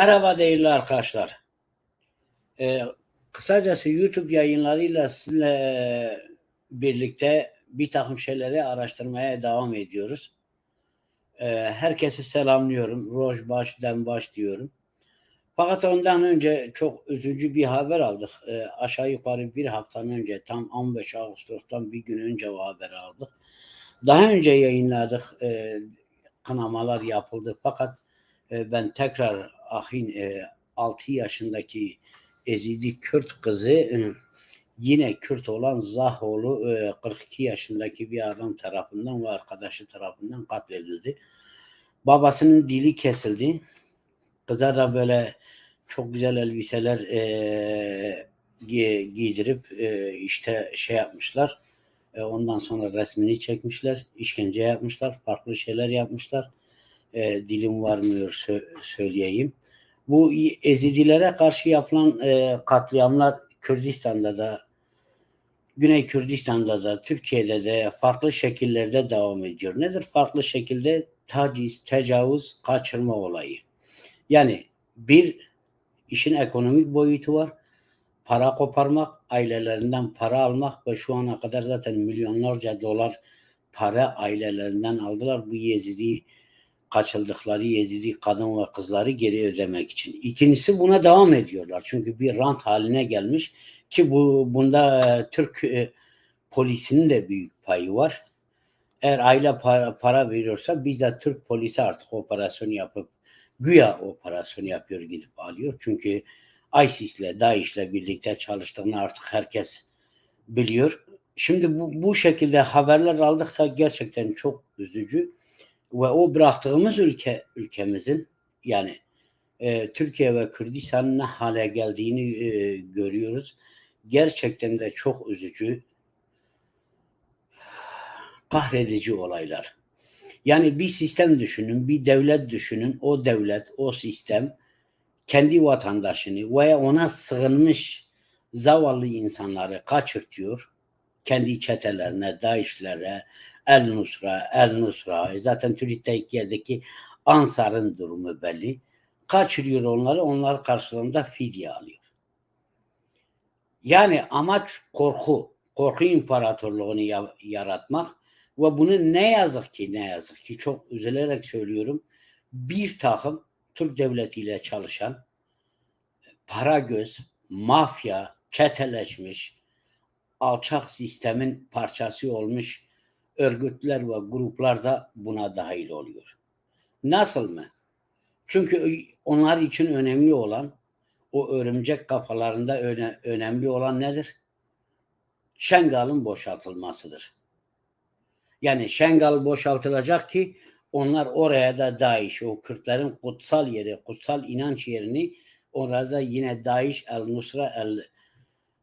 merhaba değerli arkadaşlar. Ee, kısacası YouTube yayınlarıyla sizinle birlikte bir takım şeyleri araştırmaya devam ediyoruz. Ee, herkesi selamlıyorum. Roj baş, dem baş diyorum. Fakat ondan önce çok üzücü bir haber aldık. Ee, aşağı yukarı bir haftanın önce tam 15 Ağustos'tan bir gün önce o haberi aldık. Daha önce yayınladık. Ee, kınamalar yapıldı. Fakat e, ben tekrar Ahin e, 6 yaşındaki Ezidi Kürt kızı e, yine Kürt olan Zahoğlu e, 42 yaşındaki bir adam tarafından ve arkadaşı tarafından katledildi. Babasının dili kesildi. Kıza da böyle çok güzel elbiseler e, gi- giydirip e, işte şey yapmışlar. E, ondan sonra resmini çekmişler. işkence yapmışlar. Farklı şeyler yapmışlar. E, dilim varmıyor sö- söyleyeyim. Bu Ezidilere karşı yapılan e, katliamlar Kürdistan'da da Güney Kürdistan'da da Türkiye'de de farklı şekillerde devam ediyor. Nedir farklı şekilde? Taciz, tecavüz, kaçırma olayı. Yani bir işin ekonomik boyutu var. Para koparmak, ailelerinden para almak ve şu ana kadar zaten milyonlarca dolar para ailelerinden aldılar. Bu Yezidi kaçıldıkları Yezidi kadın ve kızları geri ödemek için. İkincisi buna devam ediyorlar. Çünkü bir rant haline gelmiş ki bu bunda e, Türk e, polisinin de büyük payı var. Eğer aile para, para veriyorsa bizzat Türk polisi artık operasyon yapıp güya operasyon yapıyor gidip alıyor. Çünkü ISIS'le, DAEŞ'le birlikte çalıştığını artık herkes biliyor. Şimdi bu, bu şekilde haberler aldıksa gerçekten çok üzücü ve o bıraktığımız ülke ülkemizin yani e, Türkiye ve Kürdistan'ın ne hale geldiğini e, görüyoruz. Gerçekten de çok üzücü, kahredici olaylar. Yani bir sistem düşünün, bir devlet düşünün. O devlet, o sistem kendi vatandaşını veya ona sığınmış zavallı insanları kaçırtıyor. Kendi çetelerine, DAEŞ'lere, El Nusra, El Nusra. Zaten Türkiye'deki Ansar'ın durumu belli. Kaçırıyor onları, onlar karşılığında fidye alıyor. Yani amaç korku, korku imparatorluğunu ya- yaratmak ve bunu ne yazık ki ne yazık ki çok üzülerek söylüyorum bir takım Türk devletiyle çalışan para göz, mafya, çeteleşmiş, alçak sistemin parçası olmuş örgütler ve gruplar da buna dahil oluyor. Nasıl mı? Çünkü onlar için önemli olan o örümcek kafalarında öne, önemli olan nedir? Şengal'ın boşaltılmasıdır. Yani Şengal boşaltılacak ki onlar oraya da DAEŞ, o Kürtlerin kutsal yeri, kutsal inanç yerini orada yine DAEŞ, El Nusra, El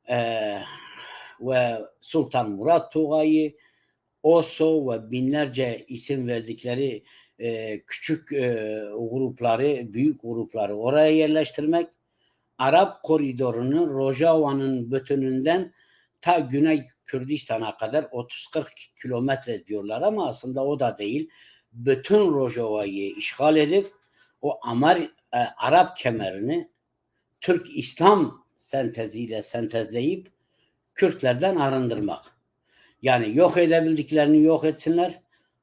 e, ve Sultan Murat Tugay'ı, OSO ve binlerce isim verdikleri e, küçük e, grupları, büyük grupları oraya yerleştirmek, Arap koridorunu Rojava'nın bütününden ta Güney Kürdistan'a kadar 30-40 kilometre diyorlar ama aslında o da değil. Bütün Rojava'yı işgal edip o Amar, e, Arap kemerini Türk İslam senteziyle sentezleyip Kürtlerden arındırmak. Yani yok edebildiklerini yok etsinler,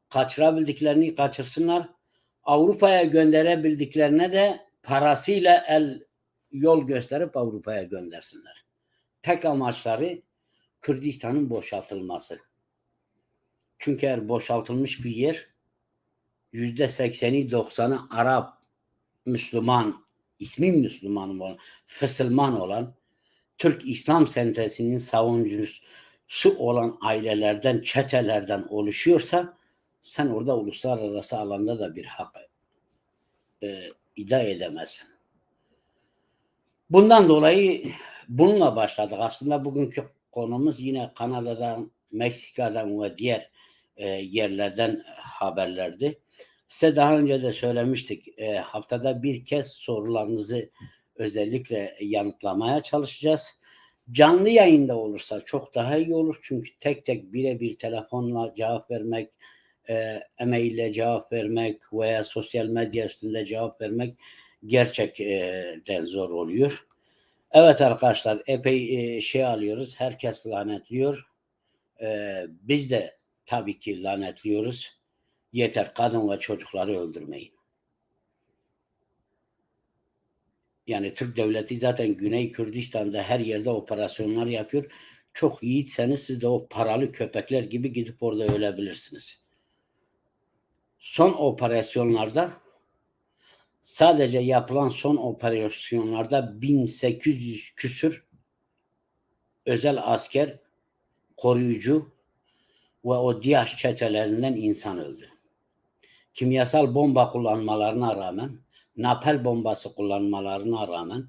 kaçırabildiklerini kaçırsınlar. Avrupa'ya gönderebildiklerine de parasıyla el yol gösterip Avrupa'ya göndersinler. Tek amaçları Kürdistan'ın boşaltılması. Çünkü eğer boşaltılmış bir yer yüzde sekseni doksanı Arap, Müslüman, ismi Müslüman olan, Fısılman olan Türk İslam sentezinin savunucusu olan ailelerden, çetelerden oluşuyorsa sen orada uluslararası alanda da bir hak e, iddia edemezsin. Bundan dolayı bununla başladık. Aslında bugünkü konumuz yine Kanada'dan, Meksika'dan ve diğer e, yerlerden haberlerdi. Size daha önce de söylemiştik. E, haftada bir kez sorularınızı özellikle yanıtlamaya çalışacağız. Canlı yayında olursa çok daha iyi olur. Çünkü tek tek birebir telefonla cevap vermek, e, e-maille cevap vermek veya sosyal medya üstünde cevap vermek gerçekten zor oluyor. Evet arkadaşlar epey e, şey alıyoruz. Herkes lanetliyor. E, biz de tabii ki lanetliyoruz. Yeter kadın ve çocukları öldürmeyin. Yani Türk devleti zaten Güney Kürdistan'da her yerde operasyonlar yapıyor. Çok yiğitseniz siz de o paralı köpekler gibi gidip orada ölebilirsiniz. Son operasyonlarda sadece yapılan son operasyonlarda 1800 küsür özel asker, koruyucu ve o DİAŞ çetelerinden insan öldü. Kimyasal bomba kullanmalarına rağmen, napel bombası kullanmalarına rağmen,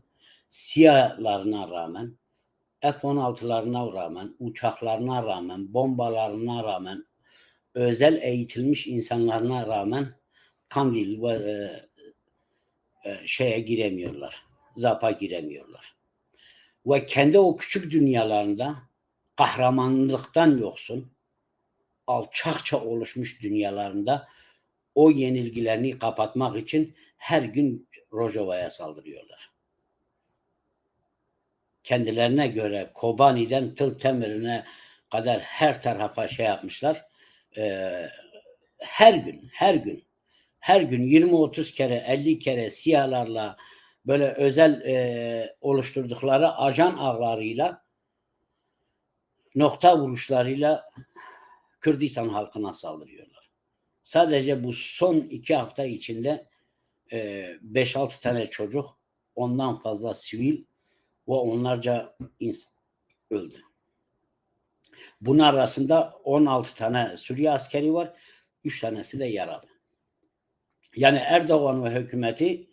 SİHA'larına rağmen, F-16'larına rağmen, uçaklarına rağmen, bombalarına rağmen, özel eğitilmiş insanlarına rağmen Kandil ve e, e, şeye giremiyorlar. Zapa giremiyorlar. Ve kendi o küçük dünyalarında kahramanlıktan yoksun, alçakça oluşmuş dünyalarında o yenilgilerini kapatmak için her gün Rojava'ya saldırıyorlar. Kendilerine göre Kobani'den Tıl Temir'ine kadar her tarafa şey yapmışlar. Ee, her gün, her gün, her gün 20-30 kere, 50 kere siyalarla böyle özel e, oluşturdukları ajan ağlarıyla nokta vuruşlarıyla Kürdistan halkına saldırıyorlar. Sadece bu son iki hafta içinde 5-6 tane çocuk, ondan fazla sivil ve onlarca insan öldü. Bunun arasında 16 tane Suriye askeri var, 3 tanesi de yaralı. Yani Erdoğan ve hükümeti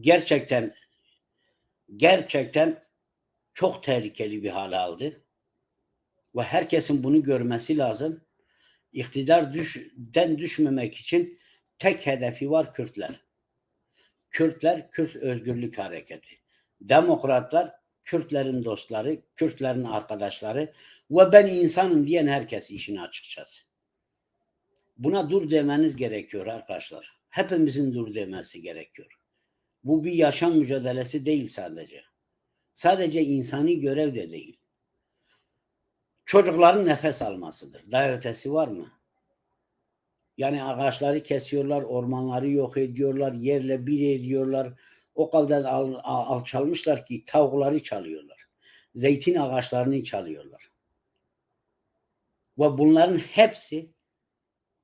gerçekten gerçekten çok tehlikeli bir hale aldı. Ve herkesin bunu görmesi lazım. İktidar düşten düşmemek için tek hedefi var Kürtler. Kürtler Kürt Özgürlük Hareketi. Demokratlar Kürtlerin dostları, Kürtlerin arkadaşları ve ben insanım diyen herkes işin açıkçası. Buna dur demeniz gerekiyor arkadaşlar. Hepimizin dur demesi gerekiyor. Bu bir yaşam mücadelesi değil sadece. Sadece insani görev de değil. Çocukların nefes almasıdır. Daha ötesi var mı? Yani ağaçları kesiyorlar, ormanları yok ediyorlar, yerle bir ediyorlar. O kadar al, al, alçalmışlar ki tavukları çalıyorlar. Zeytin ağaçlarını çalıyorlar. Ve bunların hepsi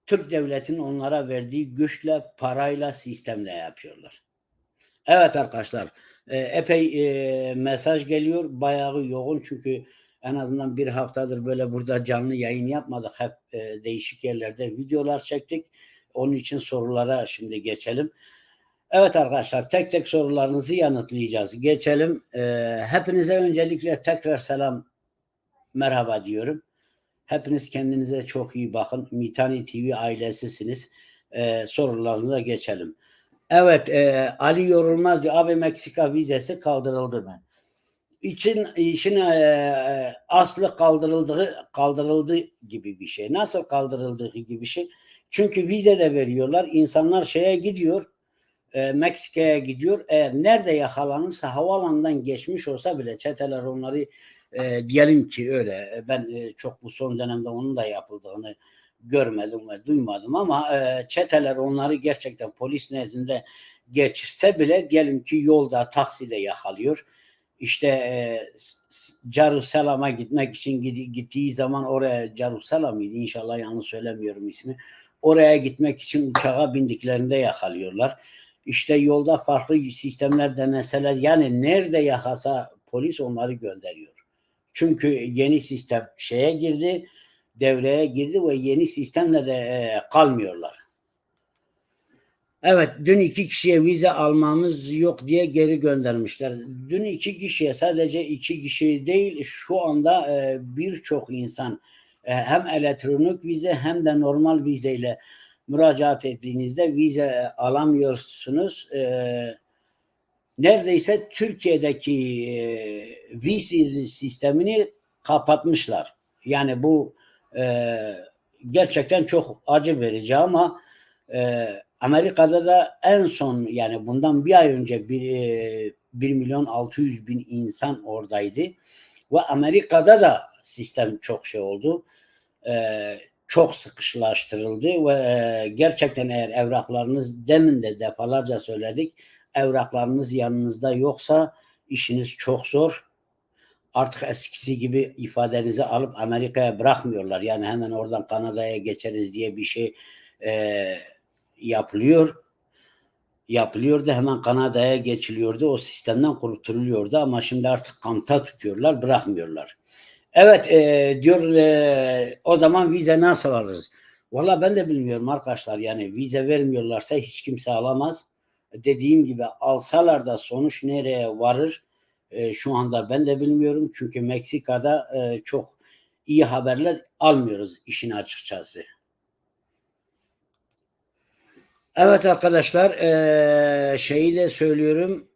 Türk devletinin onlara verdiği güçle, parayla, sistemle yapıyorlar. Evet arkadaşlar, epey e, mesaj geliyor. Bayağı yoğun çünkü en azından bir haftadır böyle burada canlı yayın yapmadık. Hep e, değişik yerlerde videolar çektik. Onun için sorulara şimdi geçelim. Evet arkadaşlar tek tek sorularınızı yanıtlayacağız. Geçelim. E, hepinize öncelikle tekrar selam, merhaba diyorum. Hepiniz kendinize çok iyi bakın. Mitani TV ailesisiniz. E, sorularınıza geçelim. Evet e, Ali Yorulmaz diyor. Abi Meksika vizesi kaldırıldı mı? İçin işin e, aslı kaldırıldığı kaldırıldı gibi bir şey. Nasıl kaldırıldığı gibi bir şey? Çünkü vize de veriyorlar. İnsanlar şeye gidiyor. E, Meksika'ya gidiyor. Eğer nerede yakalanırsa havaalanından geçmiş olsa bile çeteler onları e, diyelim ki öyle. Ben e, çok bu son dönemde onun da yapıldığını görmedim ve duymadım ama e, çeteler onları gerçekten polis nezdinde geçirse bile diyelim ki yolda takside yakalıyor işte e, Carusalam'a gitmek için gittiği zaman oraya Carusalam mıydı inşallah yanlış söylemiyorum ismi. Oraya gitmek için uçağa bindiklerinde yakalıyorlar. İşte yolda farklı sistemler deneseler yani nerede yakasa polis onları gönderiyor. Çünkü yeni sistem şeye girdi, devreye girdi ve yeni sistemle de e, kalmıyorlar. Evet dün iki kişiye vize almamız yok diye geri göndermişler. Dün iki kişiye sadece iki kişi değil şu anda e, birçok insan e, hem elektronik vize hem de normal vizeyle müracaat ettiğinizde vize alamıyorsunuz. E, neredeyse Türkiye'deki e, vize sistemini kapatmışlar. Yani bu e, gerçekten çok acı verici ama e, Amerika'da da en son yani bundan bir ay önce bir, e, 1 milyon 600 bin insan oradaydı. Ve Amerika'da da sistem çok şey oldu. Ee, çok sıkışlaştırıldı ve e, gerçekten eğer evraklarınız demin de defalarca söyledik evraklarınız yanınızda yoksa işiniz çok zor. Artık eskisi gibi ifadenizi alıp Amerika'ya bırakmıyorlar. Yani hemen oradan Kanada'ya geçeriz diye bir şey e, yapılıyor. Yapılıyordu hemen Kanada'ya geçiliyordu. O sistemden kurtuluyordu ama şimdi artık kampta tutuyorlar bırakmıyorlar. Evet e, diyor e, o zaman vize nasıl alırız? Valla ben de bilmiyorum arkadaşlar yani vize vermiyorlarsa hiç kimse alamaz. Dediğim gibi alsalar da sonuç nereye varır e, şu anda ben de bilmiyorum. Çünkü Meksika'da e, çok iyi haberler almıyoruz işin açıkçası. Evet arkadaşlar şeyi de söylüyorum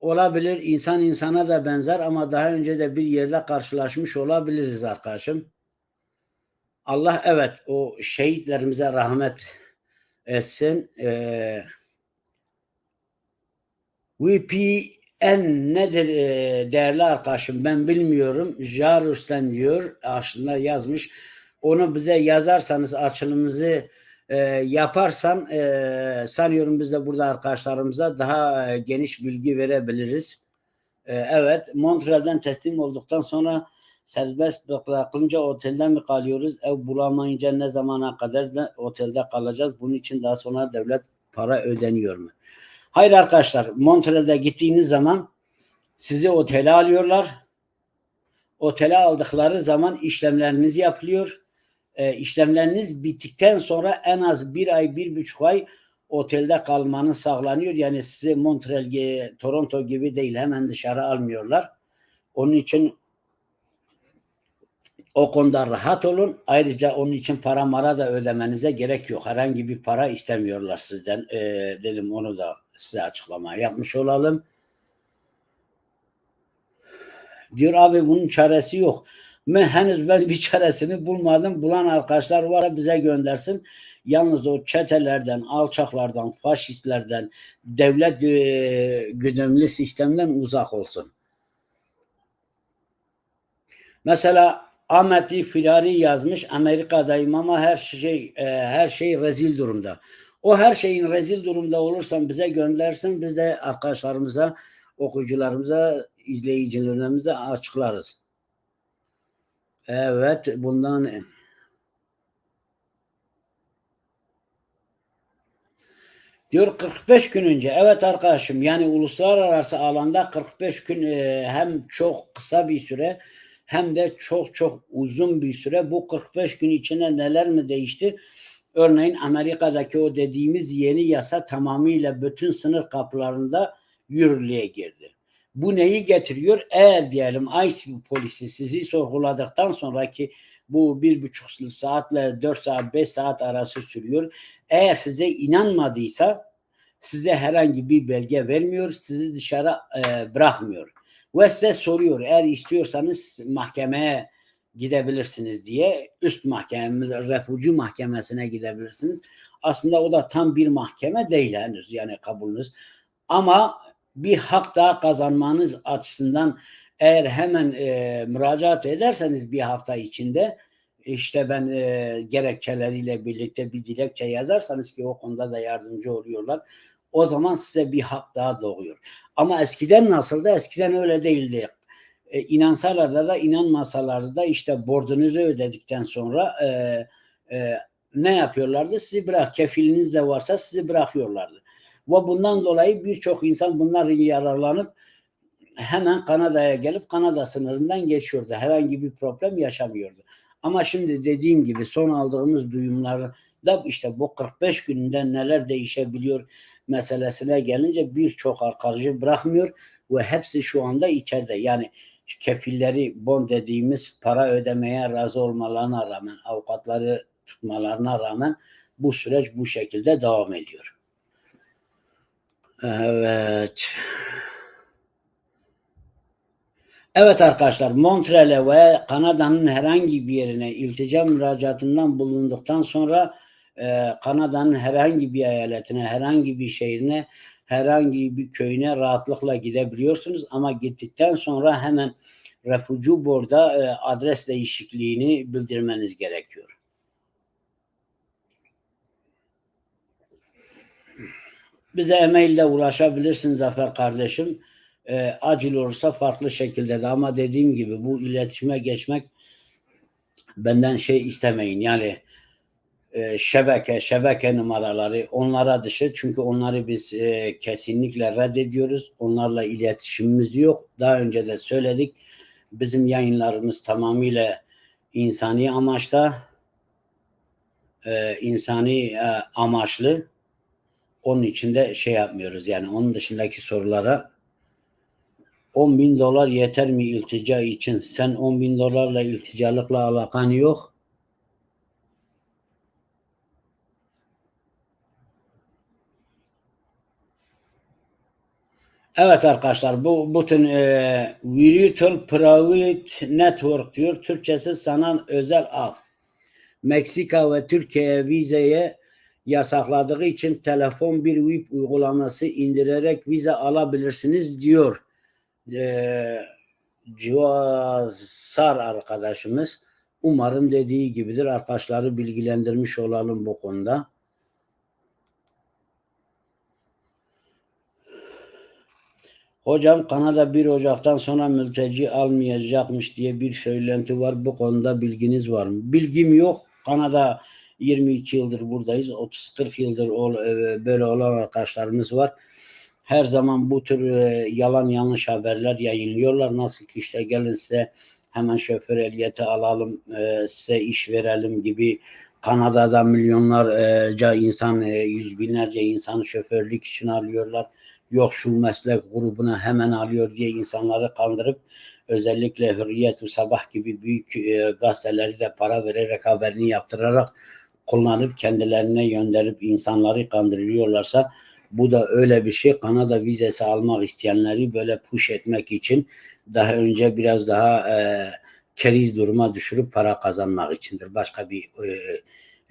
olabilir. insan insana da benzer ama daha önce de bir yerde karşılaşmış olabiliriz arkadaşım. Allah evet o şehitlerimize rahmet etsin. Ee, VPN nedir e, değerli arkadaşım ben bilmiyorum. Jarus'tan diyor aslında yazmış. Onu bize yazarsanız açılımımızı e, yaparsam e, sanıyorum biz de burada arkadaşlarımıza daha e, geniş bilgi verebiliriz. E, evet Montreal'den teslim olduktan sonra serbest bırakılınca otelde mi kalıyoruz? Ev bulamayınca ne zamana kadar da otelde kalacağız? Bunun için daha sonra devlet para ödeniyor mu? Hayır arkadaşlar Montreal'de gittiğiniz zaman sizi otele alıyorlar. Otele aldıkları zaman işlemleriniz yapılıyor e, işlemleriniz bittikten sonra en az bir ay, bir buçuk ay otelde kalmanız sağlanıyor. Yani sizi Montreal, Toronto gibi değil hemen dışarı almıyorlar. Onun için o konuda rahat olun. Ayrıca onun için para mara da ödemenize gerek yok. Herhangi bir para istemiyorlar sizden. E, dedim onu da size açıklama yapmış olalım. Diyor abi bunun çaresi yok. Ben henüz ben bir çaresini bulmadım. Bulan arkadaşlar var bize göndersin. Yalnız o çetelerden, alçaklardan, faşistlerden, devlet e, güdümlü sistemden uzak olsun. Mesela Ahmeti Firari yazmış Amerika'dayım ama her şey e, her şey rezil durumda. O her şeyin rezil durumda olursan bize göndersin. Biz de arkadaşlarımıza, okuyucularımıza, izleyicilerimize açıklarız. Evet bundan diyor 45 gün önce evet arkadaşım yani uluslararası alanda 45 gün e, hem çok kısa bir süre hem de çok çok uzun bir süre bu 45 gün içinde neler mi değişti? Örneğin Amerika'daki o dediğimiz yeni yasa tamamıyla bütün sınır kapılarında yürürlüğe girdi. Bu neyi getiriyor? Eğer diyelim ICE polisi sizi sorguladıktan sonraki bu bir buçuk saatle dört saat beş saat arası sürüyor. Eğer size inanmadıysa size herhangi bir belge vermiyor, sizi dışarı e, bırakmıyor. Ve size soruyor eğer istiyorsanız mahkemeye gidebilirsiniz diye üst mahkeme, refucu mahkemesine gidebilirsiniz. Aslında o da tam bir mahkeme değil henüz yani kabulünüz. Ama bir hak daha kazanmanız açısından eğer hemen e, müracaat ederseniz bir hafta içinde işte ben e, gerekçeleriyle birlikte bir dilekçe yazarsanız ki o konuda da yardımcı oluyorlar. O zaman size bir hak daha doğuyor. Ama eskiden nasıldı? Eskiden öyle değildi. E, inansalar da inanmasalar da işte borcunuzu ödedikten sonra e, e, ne yapıyorlardı? Sizi bırak. Kefiliniz de varsa sizi bırakıyorlardı. Ve bundan dolayı birçok insan bunlar yararlanıp hemen Kanada'ya gelip Kanada sınırından geçiyordu. Herhangi bir problem yaşamıyordu. Ama şimdi dediğim gibi son aldığımız duyumlarda işte bu 45 günde neler değişebiliyor meselesine gelince birçok arkadaşı bırakmıyor ve hepsi şu anda içeride. Yani kefilleri bon dediğimiz para ödemeye razı olmalarına rağmen avukatları tutmalarına rağmen bu süreç bu şekilde devam ediyor. Evet. Evet arkadaşlar Montreal'e ve Kanada'nın herhangi bir yerine iltica müracaatından bulunduktan sonra e, Kanada'nın herhangi bir eyaletine, herhangi bir şehrine, herhangi bir köyüne rahatlıkla gidebiliyorsunuz. Ama gittikten sonra hemen Refugee Board'a e, adres değişikliğini bildirmeniz gerekiyor. Bize e-maille ulaşabilirsiniz Zafer kardeşim. E, acil olursa farklı şekilde de ama dediğim gibi bu iletişime geçmek benden şey istemeyin. Yani e, şebeke, şebeke numaraları onlara dışı çünkü onları biz e, kesinlikle reddediyoruz. Onlarla iletişimimiz yok. Daha önce de söyledik. Bizim yayınlarımız tamamıyla insani amaçta e, insani e, amaçlı onun için de şey yapmıyoruz yani onun dışındaki sorulara 10 bin dolar yeter mi iltica için? Sen 10 bin dolarla ilticalıkla alakan yok. Evet arkadaşlar bu bütün e, Virtual Private Network diyor. Türkçesi sanal özel ağ. Meksika ve Türkiye vizeye yasakladığı için telefon bir web uygulaması indirerek vize alabilirsiniz diyor. E, Civazar arkadaşımız. Umarım dediği gibidir. Arkadaşları bilgilendirmiş olalım bu konuda. Hocam Kanada 1 Ocak'tan sonra mülteci almayacakmış diye bir söylenti var. Bu konuda bilginiz var mı? Bilgim yok. Kanada 22 yıldır buradayız. 30-40 yıldır e, böyle olan arkadaşlarımız var. Her zaman bu tür e, yalan yanlış haberler yayınlıyorlar. Nasıl ki işte gelin size hemen şoför ehliyeti alalım, e, size iş verelim gibi Kanada'da milyonlarca insan, yüz binlerce insanı şoförlük için alıyorlar yok şu meslek grubuna hemen alıyor diye insanları kandırıp özellikle Hürriyet ve Sabah gibi büyük gazeteleri de para vererek haberini yaptırarak kullanıp kendilerine gönderip insanları kandırıyorlarsa bu da öyle bir şey. Kanada vizesi almak isteyenleri böyle push etmek için daha önce biraz daha e, keriz duruma düşürüp para kazanmak içindir. Başka bir e,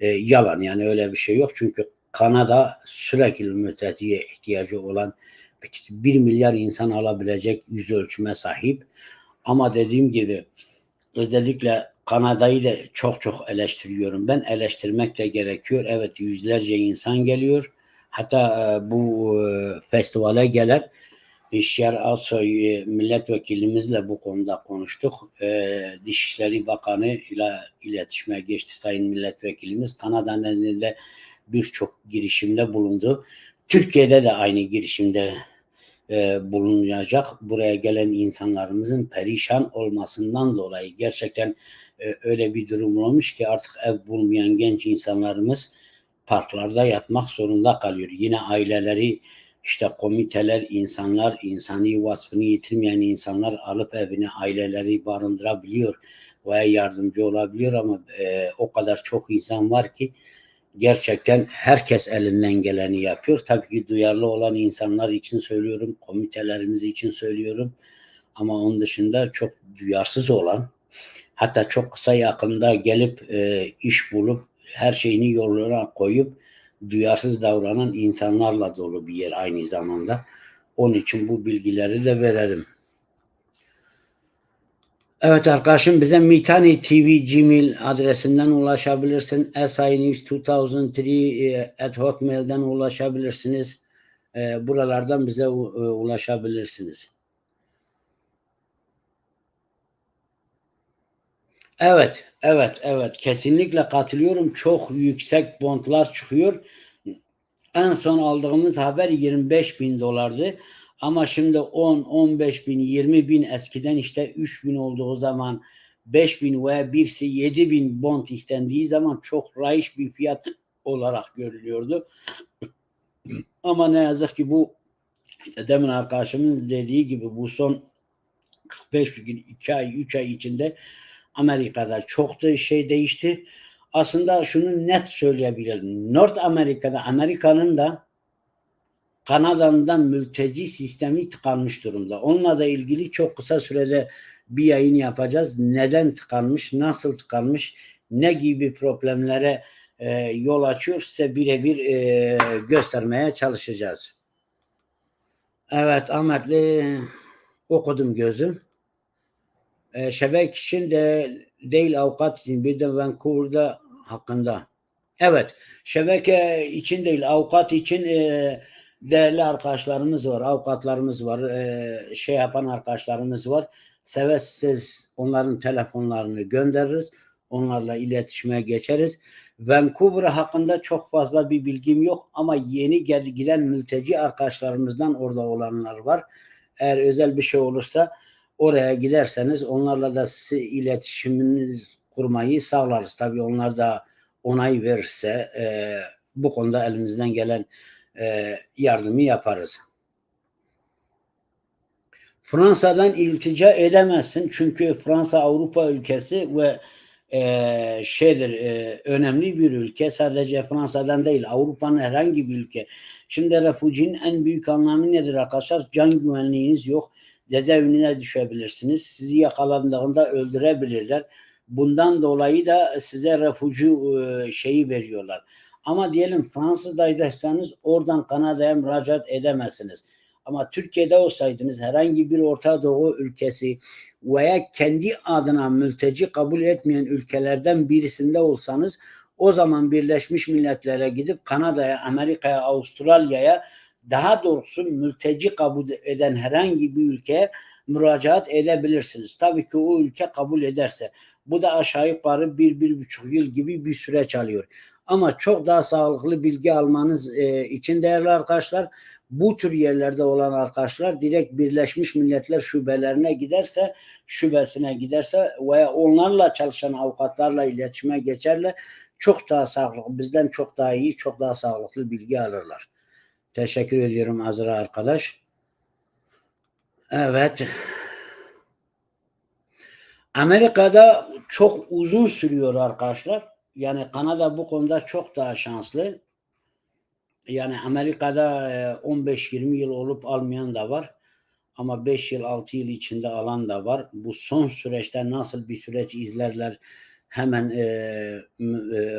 e, yalan yani öyle bir şey yok. Çünkü Kanada sürekli mülteciye ihtiyacı olan 1 milyar insan alabilecek yüz ölçüme sahip. Ama dediğim gibi özellikle Kanada'yı da çok çok eleştiriyorum. Ben eleştirmek de gerekiyor. Evet yüzlerce insan geliyor. Hatta e, bu e, festivale gelen İşyer Asoy e, milletvekilimizle bu konuda konuştuk. Dışişleri Bakanı ile iletişime geçti sayın milletvekilimiz. Kanada'nın elinde birçok girişimde bulundu. Türkiye'de de aynı girişimde e, bulunacak. Buraya gelen insanlarımızın perişan olmasından dolayı gerçekten e, öyle bir durum olmuş ki artık ev bulmayan genç insanlarımız parklarda yatmak zorunda kalıyor. Yine aileleri işte komiteler, insanlar, insani vasfını yitirmeyen insanlar alıp evine aileleri barındırabiliyor veya yardımcı olabiliyor ama e, o kadar çok insan var ki gerçekten herkes elinden geleni yapıyor. Tabii ki duyarlı olan insanlar için söylüyorum, komitelerimiz için söylüyorum. Ama onun dışında çok duyarsız olan, hatta çok kısa yakında gelip e, iş bulup her şeyini yollara koyup duyarsız davranan insanlarla dolu bir yer aynı zamanda. Onun için bu bilgileri de verelim. Evet arkadaşım bize Mitani TV Gmail adresinden ulaşabilirsin. SINews 2003 e, at Hotmail'den ulaşabilirsiniz. E, buralardan bize e, ulaşabilirsiniz. Evet, evet, evet. Kesinlikle katılıyorum. Çok yüksek bondlar çıkıyor. En son aldığımız haber 25 bin dolardı. Ama şimdi 10, 15 bin, 20 bin eskiden işte 3 bin olduğu zaman 5 bin veya birisi 7 bin bond istendiği zaman çok rayiş bir fiyat olarak görülüyordu. Ama ne yazık ki bu işte demin arkadaşımın dediği gibi bu son 45 gün 2 ay 3 ay içinde Amerika'da çok da şey değişti. Aslında şunu net söyleyebilirim. North Amerika'da Amerika'nın da Kanada'dan mülteci sistemi tıkanmış durumda. Onunla da ilgili çok kısa sürede bir yayın yapacağız. Neden tıkanmış, nasıl tıkanmış, ne gibi problemlere e, yol açıyor. Size birebir e, göstermeye çalışacağız. Evet Ahmetli okudum gözüm. E, şebek için de değil avukat için bir de Vancouver'da hakkında. Evet şebeke için değil avukat için e, değerli arkadaşlarımız var, avukatlarımız var, e, şey yapan arkadaşlarımız var. Seve siz onların telefonlarını göndeririz. Onlarla iletişime geçeriz. Vancouver hakkında çok fazla bir bilgim yok ama yeni gel giden mülteci arkadaşlarımızdan orada olanlar var. Eğer özel bir şey olursa oraya giderseniz onlarla da iletişiminiz kurmayı sağlarız. Tabii onlar da onay verirse e, bu konuda elimizden gelen e, yardımı yaparız. Fransa'dan iltica edemezsin çünkü Fransa Avrupa ülkesi ve e, şeydir e, önemli bir ülke sadece Fransa'dan değil Avrupa'nın herhangi bir ülke. Şimdi refucinin en büyük anlamı nedir arkadaşlar? Can güvenliğiniz yok. Cezaevine düşebilirsiniz. Sizi yakalandığında öldürebilirler. Bundan dolayı da size refucu e, şeyi veriyorlar. Ama diyelim Fransa'daysanız oradan Kanada'ya müracaat edemezsiniz. Ama Türkiye'de olsaydınız herhangi bir Orta Doğu ülkesi veya kendi adına mülteci kabul etmeyen ülkelerden birisinde olsanız o zaman Birleşmiş Milletler'e gidip Kanada'ya, Amerika'ya, Avustralya'ya daha doğrusu mülteci kabul eden herhangi bir ülkeye müracaat edebilirsiniz. Tabii ki o ülke kabul ederse. Bu da aşağı yukarı bir, bir buçuk yıl gibi bir süreç alıyor. Ama çok daha sağlıklı bilgi almanız e, için değerli arkadaşlar bu tür yerlerde olan arkadaşlar direkt Birleşmiş Milletler şubelerine giderse şubesine giderse veya onlarla çalışan avukatlarla iletişime geçerler çok daha sağlıklı bizden çok daha iyi çok daha sağlıklı bilgi alırlar. Teşekkür ediyorum Azra arkadaş. Evet. Amerika'da çok uzun sürüyor arkadaşlar. Yani Kanada bu konuda çok daha şanslı. Yani Amerika'da 15-20 yıl olup almayan da var. Ama 5 yıl 6 yıl içinde alan da var. Bu son süreçte nasıl bir süreç izlerler hemen e, e,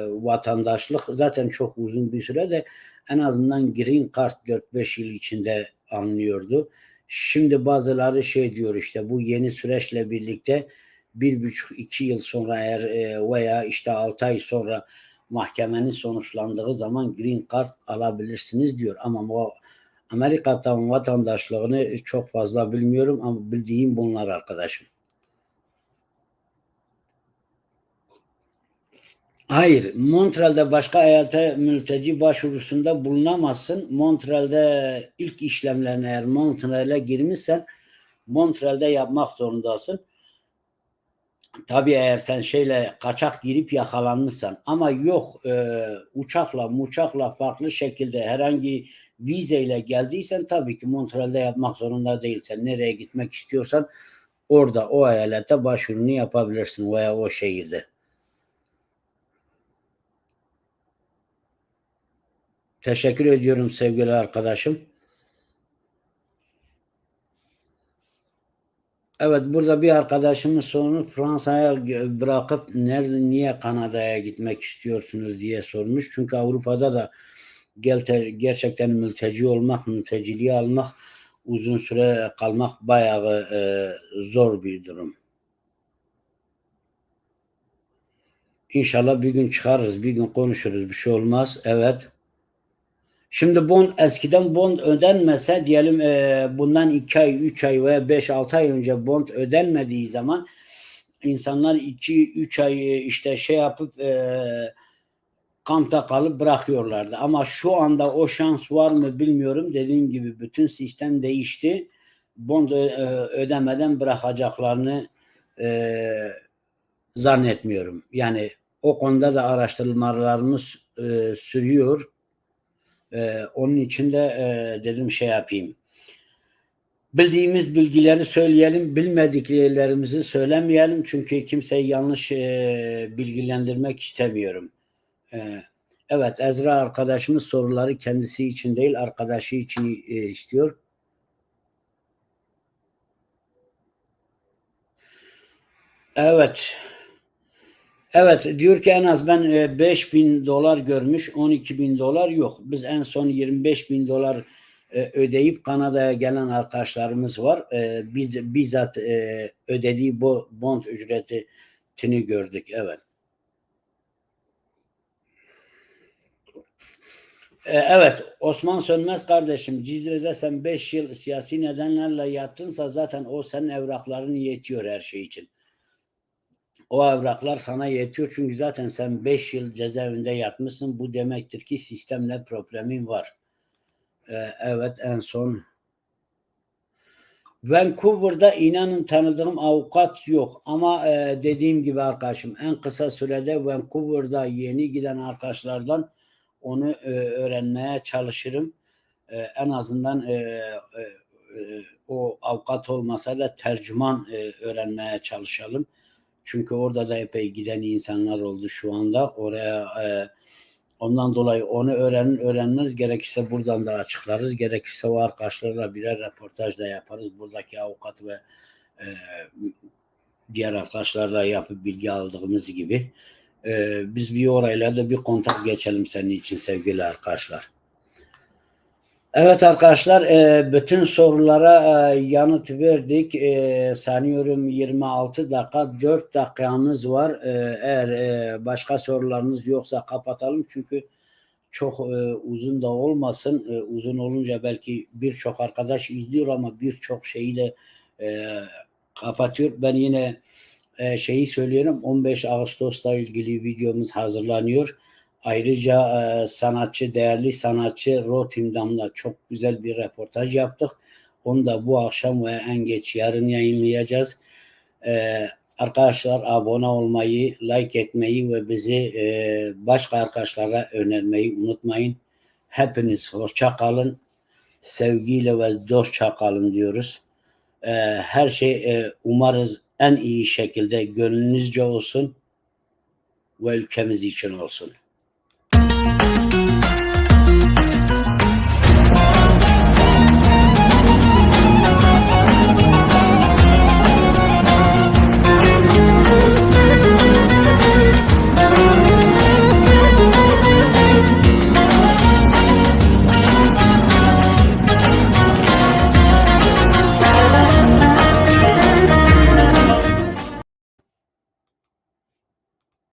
vatandaşlık zaten çok uzun bir süre de en azından green card 4-5 yıl içinde anlıyordu. Şimdi bazıları şey diyor işte bu yeni süreçle birlikte bir buçuk iki yıl sonra eğer e, veya işte altı ay sonra mahkemenin sonuçlandığı zaman green card alabilirsiniz diyor. Ama o Amerika'dan vatandaşlığını çok fazla bilmiyorum ama bildiğim bunlar arkadaşım. Hayır, Montreal'de başka eyalete mülteci başvurusunda bulunamazsın. Montreal'de ilk işlemlerine eğer Montreal'e girmişsen Montreal'de yapmak zorundasın. Tabii eğer sen şeyle kaçak girip yakalanmışsan ama yok e, uçakla muçakla farklı şekilde herhangi vizeyle geldiysen tabii ki Montreal'de yapmak zorunda değilsen. Nereye gitmek istiyorsan orada o eyalete başvurunu yapabilirsin veya o şehirde. Teşekkür ediyorum sevgili arkadaşım. Evet burada bir arkadaşımız sorunu Fransa'ya bırakıp nerede niye Kanada'ya gitmek istiyorsunuz diye sormuş. Çünkü Avrupa'da da gerçekten mülteci olmak, mülteciliği almak, uzun süre kalmak bayağı e, zor bir durum. İnşallah bir gün çıkarız, bir gün konuşuruz, bir şey olmaz. Evet. Şimdi bond eskiden bond ödenmese diyelim e, bundan 2 ay, 3 ay veya 5-6 ay önce bond ödenmediği zaman insanlar 2-3 ay e, işte şey yapıp e, kampta kalıp bırakıyorlardı. Ama şu anda o şans var mı bilmiyorum. Dediğim gibi bütün sistem değişti. Bond e, ödemeden bırakacaklarını e, zannetmiyorum. Yani o konuda da araştırmalarımız e, sürüyor ee, onun için de e, dedim şey yapayım. Bildiğimiz bilgileri söyleyelim, bilmediklerimizi söylemeyelim çünkü kimseyi yanlış e, bilgilendirmek istemiyorum. E, evet, Ezra arkadaşımız soruları kendisi için değil, arkadaşı için e, istiyor. Evet. Evet diyor ki en az ben e, 5 bin dolar görmüş 12 bin dolar yok. Biz en son 25 bin dolar e, ödeyip Kanada'ya gelen arkadaşlarımız var. E, Biz bizzat e, ödediği bu bond ücretini gördük. Evet. E, Evet Osman Sönmez kardeşim Cizre'de sen 5 yıl siyasi nedenlerle yattınsa zaten o senin evrakların yetiyor her şey için. O evraklar sana yetiyor çünkü zaten sen 5 yıl cezaevinde yatmışsın. Bu demektir ki sistemle problemin var. Ee, evet en son Vancouver'da inanın tanıdığım avukat yok ama e, dediğim gibi arkadaşım en kısa sürede Vancouver'da yeni giden arkadaşlardan onu e, öğrenmeye çalışırım. E, en azından e, e, e, o avukat olmasa da tercüman e, öğrenmeye çalışalım. Çünkü orada da epey giden insanlar oldu şu anda. Oraya e, ondan dolayı onu öğrenin öğrenmez. Gerekirse buradan da açıklarız. Gerekirse o arkadaşlarla birer röportaj da yaparız. Buradaki avukat ve e, diğer arkadaşlarla yapıp bilgi aldığımız gibi. E, biz bir orayla da bir kontak geçelim senin için sevgili arkadaşlar. Evet arkadaşlar e, bütün sorulara e, yanıt verdik. E, sanıyorum 26 dakika 4 dakikamız var. Eğer başka sorularınız yoksa kapatalım çünkü çok uzun da olmasın. Uzun olunca belki birçok arkadaş izliyor ama birçok şeyi de kapatıyor. Ben yine şeyi söylüyorum 15 Ağustos'ta ilgili videomuz hazırlanıyor. Ayrıca e, sanatçı, değerli sanatçı Rotterdam'la çok güzel bir röportaj yaptık. Onu da bu akşam ve en geç yarın yayınlayacağız. E, arkadaşlar abone olmayı, like etmeyi ve bizi e, başka arkadaşlara önermeyi unutmayın. Hepiniz hoşça kalın. Sevgiyle ve dostça kalın diyoruz. E, her şey e, umarız en iyi şekilde gönlünüzce olsun ve ülkemiz için olsun.